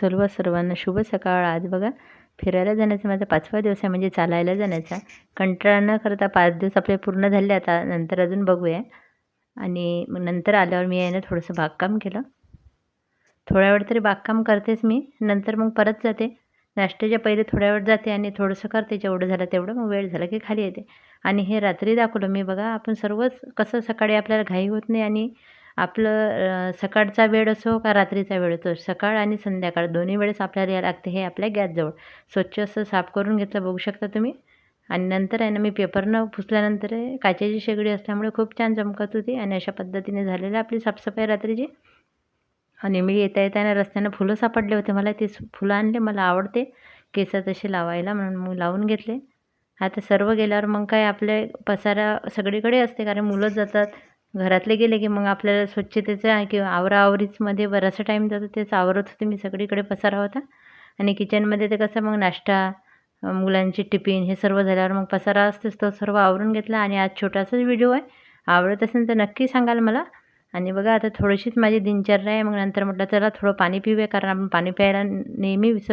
सर्व सर्वांना शुभ सकाळ. आज बघा फिरायला जाण्याचा माझा पाचवा दिवस आहे म्हणजे चालायला जाण्याचा. कंटाळा न करता पाच दिवस आपले पूर्ण झाले आता नंतर अजून बघूया. आणि मग नंतर आल्यावर मी आहे ना थोडंसं बागकाम केलं. थोड्या वेळ तरी बागकाम करतेच मी नंतर मग परत जाते. नाश्त्याच्या पहिले थोड्या वेळ जाते आणि थोडंसं करते जेवढं झालं तेवढं मग वेळ झाला की खाली येते. आणि हे रात्री दाखवलं मी बघा आपण सर्वच कसं सकाळी आपल्याला घाई होत नाही आणि आपलं सकाळचा वेळ असो का रात्रीचा वेळ असो सकाळ आणि संध्याकाळ दोन्ही वेळेस आपल्याला या लागते हे आपल्या गॅसजवळ. स्वच्छ असं साफ करून घेतलं बघू शकता तुम्ही. आणि नंतर आहे ना मी पेपरनं पुसल्यानंतर काचेची शेगडी असल्यामुळे खूप छान चमकत होती आणि अशा पद्धतीने झालेलं आपली साफसफाई रात्रीची. आणि मी येता येताना रस्त्यानं फुलं सापडले होते मला ते फुलं आणले मला आवडते. केस तसे लावायला म्हणून मग लावून घेतले. आता सर्व गेल्यावर मग काय आपले पसारा सगळीकडे असते कारण मुलं जातात. घरातले गेले की मग आपल्याला स्वच्छतेचा किंवा आवराआवरीचमध्ये बराचसा टाईम जातो तेच आवरत होते मी सगळीकडे पसारा होता. आणि किचनमध्ये ते कसं मग नाश्ता मुलांची टिफिन हे सर्व झाल्यावर मग पसारा असतेच तो सर्व आवरून घेतला. आणि आज छोटासाच व्हिडिओ आहे. आवडत असेल तर नक्की सांगाल मला. आणि बघा आता थोडीशीच माझी दिनचर्या आहे. मग नंतर म्हटलं चला थोडं पाणी पिऊया कारण आपण पाणी प्यायला नेहमी विसर